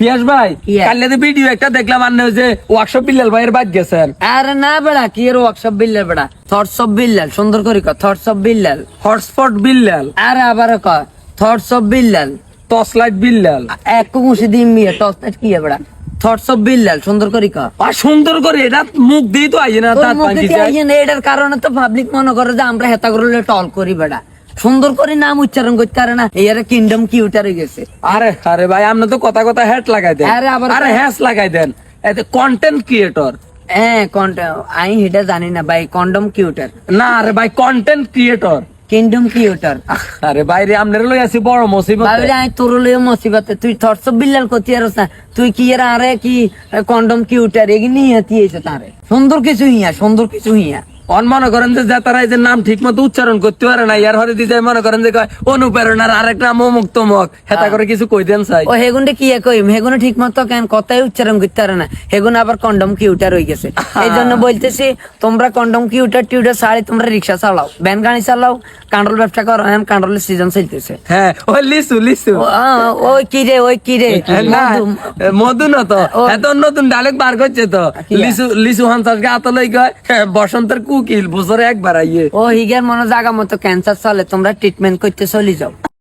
পিয়াস ভাই? কালকে ভিডিও একটা দেখলাম আন্নে যে ওয়ার্কশপ বিল্লাল ভাইয়ের বাদ গেছেন। আরে না বেড়া কি এর ওয়ার্কশপ বিল্লাল বেড়া? থটস অফ বিল্লাল সুন্দর করে ক thoughts of Billal. Hotspot Billal. আরে আবার ক thoughts of Billal. Torch light Billal এক কুমুসি দিন মিয়া টস কি বেড়া? থটস অফ বিল্লাল সুন্দর করে ক আর সুন্দর করে এটা মুখ দিয়ে তো আইয়ে না তোর মুখে দিয়ে। আইয়ে না, এটার কারণে তো পাবলিক মনে করে যে আমরা হেতা করলে টল করি বেড়া। সুন্দর করে নাম উচ্চারণ করতে পারে না। এর কিংডম কিউটার হয়ে গেছে। আরে আরে ভাই আপনি তো কথা কথা হ্যাট লাগাই দেন। আরে আবার- আরে হ্যাস লাগাই দেন। এতে কন্টেন্ট ক্রিয়েটর হ্যাঁ কন্ড- আমি এটা জানি না ভাই কন্ডম কিউটার না আরে ভাই কন্টেন্ট ক্রিয়েটর কিংডম কিউটার আরে বাইরে আপনার লই আছি বড় মুসিবত। ভাবলে আমি তোর লইও মুসিবতে। তুই থটস বিল্লাল করতে আর না। তুই কি এর আরে কি কন্ডম কিউটার এগিনি হাতি এসে তারে। সুন্দর কিছু হিয়া সুন্দর কিছু হিয়া। অন মনে করেন যে তারা এই যে নাম ঠিক মতো উচ্চারণ করতে পারে না ইয়ার হরে দিতে মনে করেন যে কয় অনুপ্রেরণার আরেক নাম অমুক তমুক হেতা করে কিছু কই দেন চাই। ও হেগুনটা কি কইম? হেগুন ঠিক মতো কেন কথাই উচ্চারণ করতে পারে না। হেগুন আবার কন্ডম কিউটার হয়ে গেছে। এই জন্য বলতেছি তোমরা কন্ডম কিউটার টিউটার শাড়ি তোমরা রিক্সা চালাও ভ্যান গাড়ি চালাও কান্ডল ব্যবসা করো এখন কান্ডলের সিজন চলতেছে। হ্যাঁ ওই লিসু লিসু। ও, ওই কি রে ওই কি রে? মধু। না তো। এত নতুন ডালেক বার করছে তো। কি? লিসু লিসু হান্সাসকে আতলই কয় হ্যাঁ, বসন্তের কুকিল বছরে একবার আইয়ে ও হিগের মনে জায়গা মতো ক্যান্সার চলে তোমরা ট্রিটমেন্ট করতে চলে যাও